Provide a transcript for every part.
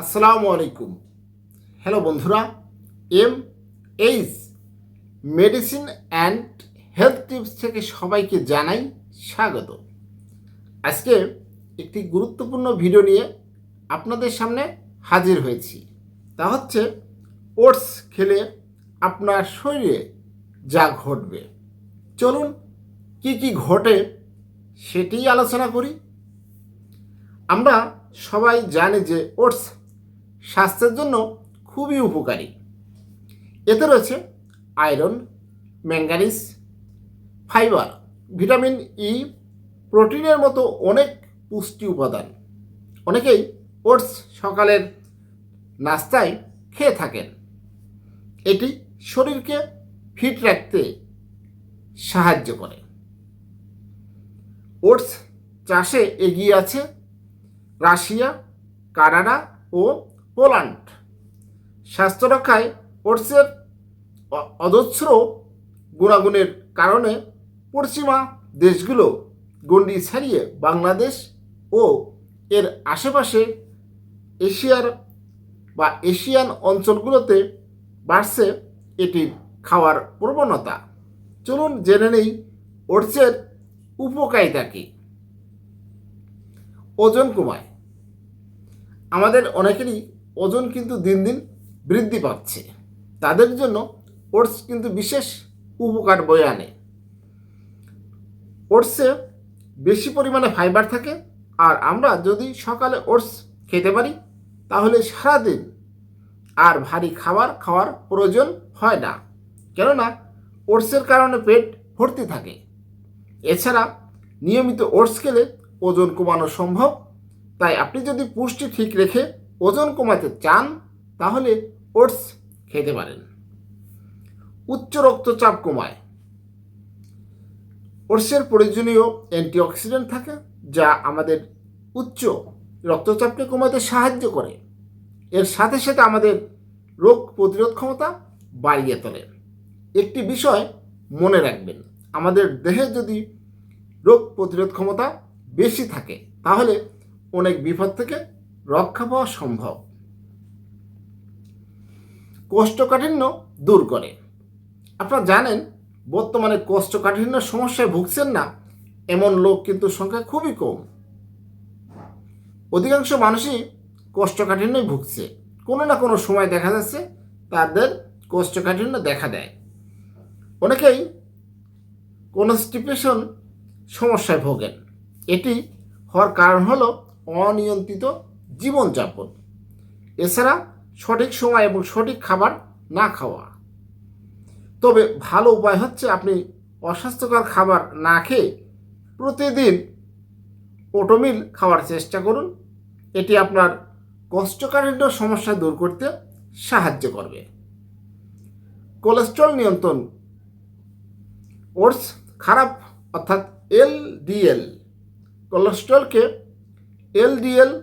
আসসালামু আলাইকুম। হ্যালো বন্ধুরা M H medicine and health tips থেকে সবাইকে জানাই স্বাগত। আজকে একটি গুরুত্বপূর্ণ ভিডিও নিয়ে আপনাদের সামনে হাজির হয়েছি। তা হচ্ছে ওটস খেলে আপনার শরীরে যা ঘটবে। চলুন, কি কি ঘটে সেটি আলোচনা করি। আমরা সবাই জানি যে ওটস স্বাস্থ্যের জন্য খুবই উপকারী। এতে রয়েছে iron, manganese, fibre, vitamin E, প্রোটিনের মতো অনেক পুষ্টি উপাদান। অনেকেই ওটস সকালের নাস্তায় খেয়ে থাকেন। এটি শরীরকে ফিট রাখতে সাহায্য করে। ওটস চাষে এগিয়ে আছে রাশিয়া, কানাডা ও পোল্যান্ড। স্বাস্থ্য রক্ষায় ওটসের অজস্র গুণাগুণের কারণে পশ্চিমা দেশগুলো গণ্ডি ছাড়িয়ে বাংলাদেশ ও এর আশেপাশে এশিয়ার বা এশিয়ান অঞ্চলগুলোতে বাড়ছে এটি খাওয়ার প্রবণতা। চলুন জেনে নেই ওটসের উপকারিতা কী ওজন কমায়। আমাদের অনেকেরই ওজন কিন্তু দিন দিন বৃদ্ধি পাচ্ছে। তাদের জন্য ওটস কিন্তু বিশেষ উপকার বয়ে আনে। ওটসে বেশি পরিমাণে ফাইবার থাকে আর আমরা যদি সকালে ওটস খেতে পারি, তাহলে সারাদিন আর ভারী খাবার খাওয়ার প্রয়োজন হয় না। কেননা ওটসের কারণে পেট ভর্তি থাকে। এছাড়া নিয়মিত ওটস খেলে ওজন কমানো সম্ভব। তাই আপনি যদি পুষ্টি ঠিক রেখে ওজন কমাতে চান, তাহলে ওটস খেতে পারেন। উচ্চ রক্তচাপ কমায়। ওটসের প্রয়োজনীয় অ্যান্টিঅক্সিডেন্ট থাকে, যা আমাদের উচ্চ রক্তচাপকে কমাতে সাহায্য করে। এর সাথে সাথে আমাদের রোগ প্রতিরোধ ক্ষমতা বাড়িয়ে তোলে। একটি বিষয় মনে রাখবেন, আমাদের দেহে যদি রোগ প্রতিরোধ ক্ষমতা বেশি থাকে, তাহলে অনেক বিপদ থেকে রক্ষা পাওয়া সম্ভব। কোষ্ঠকাঠিন্য দূর করে। আপনারা জানেন, বর্তমানে কোষ্ঠকাঠিন্য সমস্যায় ভুগছেন না, এমন লোক কিন্তু সংখ্যা খুবই কম। অধিকাংশ মানুষই কোষ্ঠকাঠিন্যই ভুগছে। কোনো না কোনো সময় দেখা যাচ্ছে তাদের কোষ্ঠকাঠিন্য দেখা দেয়। অনেকেই কনস্টিপেশন সমস্যায় ভোগেন। এটি হওয়ার কারণ হলো অনিয়ন্ত্রিত জীবনযাপন। এছাড়া সঠিক সময় এবং সঠিক খাবার না খাওয়া। তবে ভালো উপায় হচ্ছে আপনি অস্বাস্থ্যকর খাবার না খেয়ে প্রতিদিন ওটোমিল খাওয়ার চেষ্টা করুন। এটি আপনার কোষ্ঠকাঠিন্য সমস্যা দূর করতে সাহায্য করবে। কোলেস্ট্রল নিয়ন্ত্রণ। ওটস খারাপ, অর্থাৎ এলডিএল কোলেস্ট্রলকে এলডিএল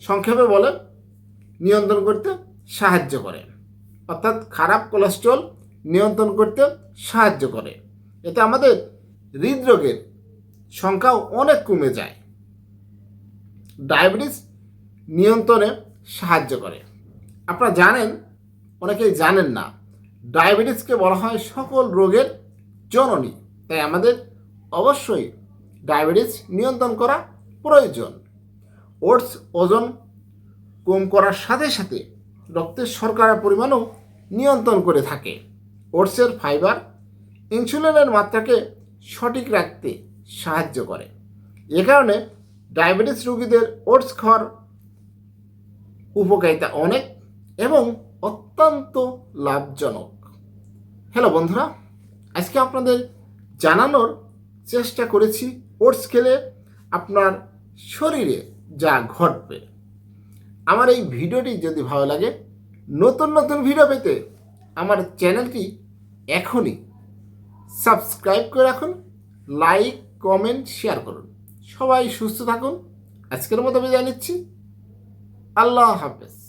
সংক্ষেপে বলে, নিয়ন্ত্রণ করতে সাহায্য করে। অর্থাৎ খারাপ কোলেস্ট্রল নিয়ন্ত্রণ করতে সাহায্য করে। এতে আমাদের হৃদরোগের সংখ্যাও অনেক কমে যায়। ডায়াবেটিস নিয়ন্ত্রণে সাহায্য করে। আপনারা জানেন, অনেকেই জানেন না, ডায়াবেটিসকে বলা হয় সকল রোগের জননী। তাই আমাদের অবশ্যই ডায়াবেটিস নিয়ন্ত্রণ করা প্রয়োজন। ওটস ওজন কম করার সাথে সাথে রক্তের শর্করার পরিমাণও নিয়ন্ত্রণ করে থাকে। ওটসের ফাইবার ইনসুলিনের মাত্রাকে সঠিক রাখতে সাহায্য করে। এ কারণে ডায়াবেটিস রোগীদের ওটস খাওয়ার উপকারিতা অনেক এবং অত্যন্ত লাভজনক। হ্যালো বন্ধুরা, আজকে আপনাদের জানানোর চেষ্টা করেছি ওটস খেলে আপনার শরীরে যা ঘটবে। আমার এই ভিডিওটি যদি ভালো লাগে, নতুন নতুন ভিডিও পেতে আমার চ্যানেলটি এখনই সাবস্ক্রাইব করে রাখুন, লাইক, কমেন্ট, শেয়ার করুন। সবাই সুস্থ থাকুন। আজকের মতো বিদায় নিচ্ছি। আল্লাহ হাফেজ।